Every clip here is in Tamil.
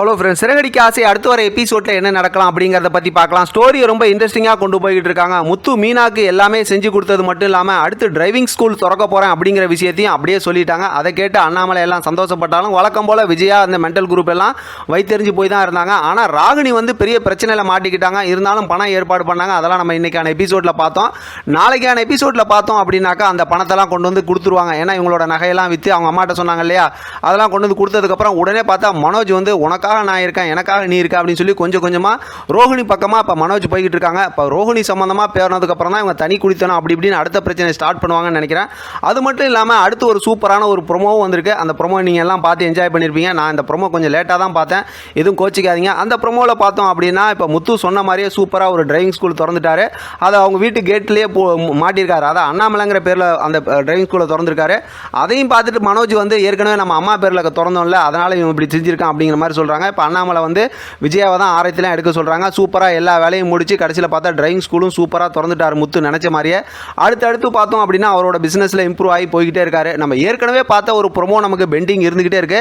ஹலோ ஃப்ரெண்ட்ஸ் சிறகடிக்க ஆசை அடுத்து வர எபிசோடில் என்ன நடக்கலாம் அப்படிங்கிறத பற்றி பார்க்கலாம். ஸ்டோரியை ரொம்ப இன்ட்ரெஸ்டிங்காக கொண்டு போய்கிட்டு இருக்காங்க. முத்து மீனாக்கு எல்லாமே செஞ்சு கொடுத்தது மட்டும் இல்லாமல் அடுத்து டிரைவிங் ஸ்கூல் திறக்க போகிறேன் அப்படிங்கிற விஷயத்தையும் அப்படியே சொல்லிட்டாங்க. அதை கேட்டு அண்ணாமலை எல்லாம் சந்தோஷப்பட்டாலும் வழக்கம் போல் விஜயா அந்த மென்டல் குரூப் எல்லாம் வைத்தெறிஞ்சு போய் தான் இருந்தாங்க. ஆனால் ராகினி வந்து பெரிய பிரச்சனையில் மாட்டிக்கிட்டாங்க. இருந்தாலும் பணம் ஏற்பாடு பண்ணாங்க. அதெல்லாம் நம்ம இன்னைக்கான எபிசோடில் பார்த்தோம். நாளைக்கான எபிசோடில் பார்த்தோம் அப்படின்னாக்கா அந்த பணத்தெல்லாம் கொண்டு வந்து கொடுத்துருவாங்க. ஏன்னா இவங்களோட நகையெல்லாம் விற்று அவங்க அம்மாட்ட சொன்னாங்க இல்லையா? அதெல்லாம் கொண்டு வந்து கொடுத்ததுக்கப்புறம் உடனே பார்த்தா மனோஜ் வந்து உனக்காக நான் இருக்கேன் எனக்காக நீ இருக்க அப்படின்னு சொல்லி கொஞ்சம் கொஞ்சமாக ரோஹிணி பக்கமாக இப்போ மனோஜ் போய்கிட்டு இருக்காங்க. இப்போ ரோஹிணி சம்மந்தமாக பேரினதுக்கப்புறம் தான் இவங்க தனி குடித்தனம் அப்படி இப்படின்னு அடுத்த பிரச்சனை ஸ்டார்ட் பண்ணுவாங்கன்னு நினைக்கிறேன். அது மட்டும் இல்லாமல் அடுத்து ஒரு சூப்பரான ஒரு ப்ரொமோவும் வந்திருக்கு. அந்த ப்ரொமோ நீங்கள் எல்லாம் பார்த்து என்ஜாய் பண்ணியிருப்பீங்க நான் இந்த ப்ரொமோ கொஞ்சம் லேட்டாக தான் பார்த்தேன். எதுவும் கோச்சிக்காதீங்க. அந்த ப்ரொமோவில் பார்த்தோம் அப்படின்னா இப்போ முத்து சொன்ன மாதிரியே சூப்பராக ஒரு டிரைவிங் ஸ்கூல் திறந்துட்டாரு. அதை அவங்க வீட்டு கேட்லேயே போ மாட்டியிருக்காரு. அதான் அண்ணாமலைங்கிற பேரில் அந்த டிரைவிங் ஸ்கூலை திறந்துருக்காரு. அதையும் பார்த்துட்டு மனோஜ் வந்து ஏற்கனவே நம்ம அம்மா பேரில் திறந்தோம்ல. அதனால் இவன் இப்படி செஞ்சுருக்கான் அப்படிங்கிற மாதிரி சொல்கிறாங்க இப்போ அண்ணாமலை வந்து விஜயாவை தான் ஆரத்திலாம் எடுக்க சொல்கிறாங்க சூப்பராக எல்லா வேலையும் முடிச்சு கடைசியில் பார்த்தா டிரைவிங் ஸ்கூலும் சூப்பராக திறந்துட்டார் முத்து நினச்ச மாதிரியே. அடுத்தடுத்து பார்த்தோம் அப்படின்னா அவரோட பிஸ்னஸில் இம்ப்ரூவ் ஆகி போய்கிட்டே இருக்காரு. நம்ம ஏற்கனவே பார்த்த ஒரு ப்ரொமோ நமக்கு பெண்டிங் இருந்துகிட்டே இருக்கு.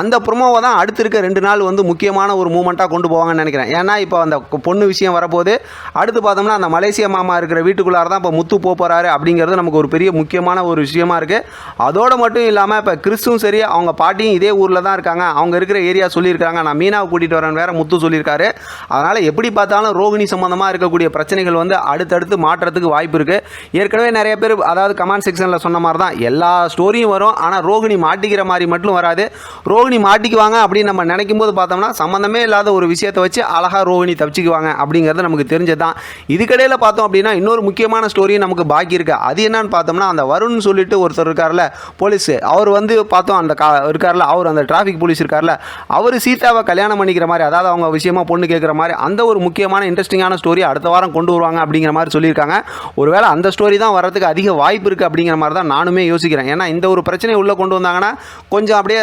அந்த ப்ரொமோவை தான் அடுத்து இருக்க ரெண்டு நாள் வந்து முக்கியமான ஒரு மூமெண்ட்டாக கொண்டு போவாங்கன்னு நினைக்கிறேன். ஏன்னா இப்போ அந்த பொண்ணு விஷயம் வரப்போது அடுத்து பார்த்தோம்னா அந்த மலேசிய மாமா இருக்கிற வீட்டுக்குள்ளார தான் இப்போ முத்து போக போகிறாரு அப்படிங்கிறது நமக்கு ஒரு பெரிய முக்கியமான ஒரு விஷயமா இருக்குது அதோடு மட்டும் இல்லாமல் இப்போ கிறிஸ்துவும் சரி அவங்க பாட்டியும் இதே ஊரில் தான் இருக்காங்க. அவங்க இருக்கிற ஏரியா சொல்லியிருக்காங்க நான் மீனாவை கூட்டிகிட்டு வரேன் வேற முத்து சொல்லியிருக்காரு. அதனால் எப்படி பார்த்தாலும் ரோகிணி சம்மந்தமாக இருக்கக்கூடிய பிரச்சனைகள் வந்து அடுத்தடுத்து மாற்றத்துக்கு வாய்ப்பு இருக்குது ஏற்கனவே நிறைய பேர் அதாவது கமெண்ட் செக்ஷனில் சொன்ன மாதிரி தான் எல்லா ஸ்டோரியும் வரும். ஆனால் ரோகிணி மாட்டிக்கிற மாதிரி மட்டும் வராது. ரோகிணி மாட்டிக்குவாங்க அப்படின்னு நம்ம நினைக்கும் போது பார்த்தோம்னா சம்மந்தமே இல்லாத ஒரு விஷயத்தை வச்சு அழகாக ரோகிணி தப்பிச்சுக்குவாங்க அப்படிங்கிறது நமக்கு தெரிஞ்சது தான் இதுக்கடையில் பார்த்தோம் அப்படின்னா இன்னொரு முக்கியமான ஸ்டோரியும் நமக்கு பாக்கி இருக்கு. அது என்னன்னு பார்த்தோம்னா அந்த வருண் சொல்லிட்டு ஒருத்தர் இருக்கார்ல போலீஸ் அவர் வந்து பார்த்தோம் அந்த கா இருக்கார்ல அவர் அந்த டிராஃபிக் போலீஸ் இருக்கார்ல அவர் சீட் கீதாவை கல்யாணம் பண்ணிக்கிற மாதிரி அதாவது அவங்க விஷயமா பொண்ணு கேட்குற மாதிரி அந்த ஒரு முக்கியமான இன்ட்ரெஸ்டிங்கான ஸ்டோரி அடுத்த வாரம் கொண்டு வருவாங்க அப்படிங்கிற மாதிரி சொல்லியிருக்காங்க. ஒருவேளை அந்த ஸ்டோரி தான் வரதுக்கு அதிக வாய்ப்பு இருக்குது அப்படிங்கிற மாதிரி தான் நானுமே யோசிக்கிறேன். ஏன்னா இந்த ஒரு பிரச்சனையை உள்ளே கொண்டு வந்தாங்கன்னா கொஞ்சம் அப்படியே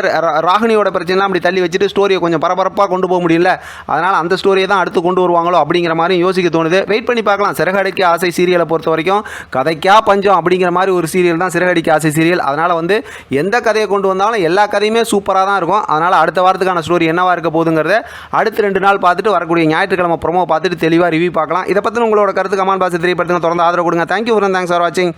ராகினியோட பிரச்சனைலாம் அப்படி தள்ளி வச்சுட்டு ஸ்டோரியை கொஞ்சம் பரபரப்பாக கொண்டு போக முடியல. அதனால் அந்த ஸ்டோரியை தான் அடுத்து கொண்டு வருவாங்களோ அப்படிங்கிற மாதிரி யோசிக்க தோணுது. வெயிட் பண்ணி பார்க்கலாம். சிறகடிக்க ஆசை சீரியலை பொறுத்த வரைக்கும் கதைக்கா பஞ்சம் அப்படிங்கிற மாதிரி ஒரு சீரியல் தான் சிறகடிக்க ஆசை சீரியல் அதனால் வந்து எந்த கதையை கொண்டு வந்தாலும் எல்லா கதையுமே சூப்பராக தான் இருக்கும். அதனால் அடுத்த வாரத்துக்கான ஸ்டோரி என்னவாக இருக்க போகுதுங்கிறத அடுத்து ரெண்டு நாள் பார்த்துட்டு வரக்கூடிய ஞாயிற்றுக்கிழமை ப்ரோமோ பார்த்துட்டு தெளிவாக ரிவ்யூ பார்க்கலாம். இதை பற்றின உங்களோட கருத்து கமெண்ட் பாக்ஸ் தெரியப்படுத்துங்க. தொடர்ந்து ஆதரவு கொடுங்க. தேங்க்யூ ஃபார் தேங்க்ஸ் ஃபார் வாட்சிங்